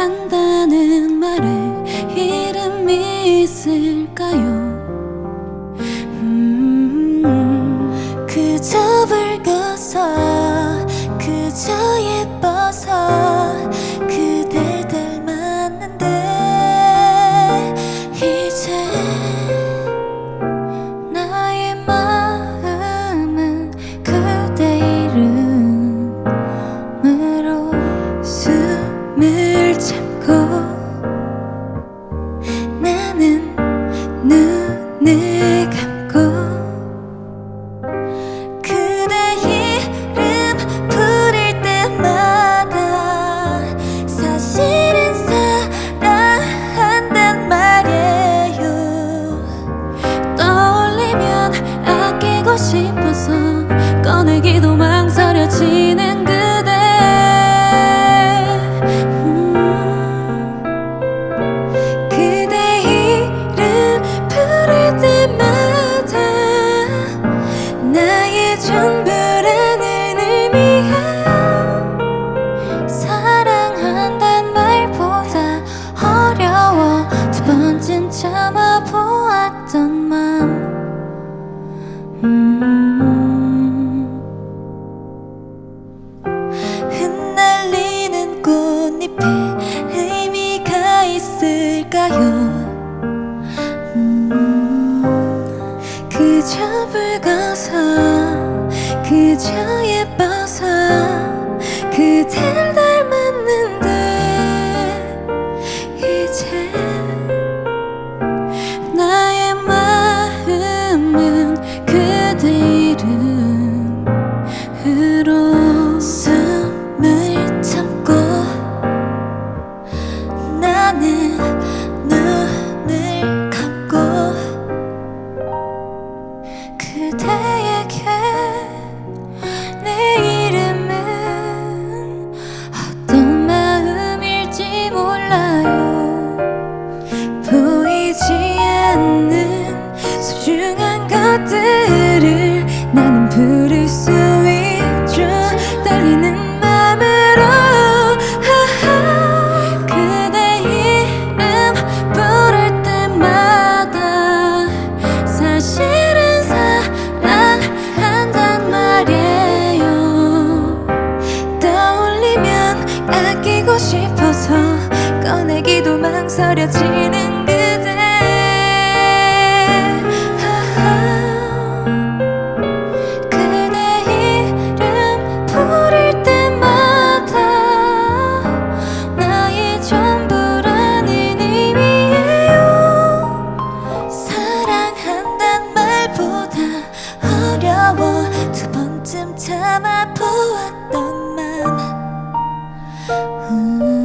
사랑한다는 말에 이름이 있을까요? 아끼고 싶어서 꺼내기도 망설여지는 그대. 음, 그대 이름 부를 때마다 나의 전부라는 의미야 사랑한단 말보다 어려워. 두 번쯤 참아보았던 맘 음. 흩날리는 꽃잎에 꺼내기도 망설여지는 그대. 그대 이름 부를 때마다 나의 전부라는 의미예요 사랑한단 말보다 어려워 두 번쯤 참아보았던 맘 음.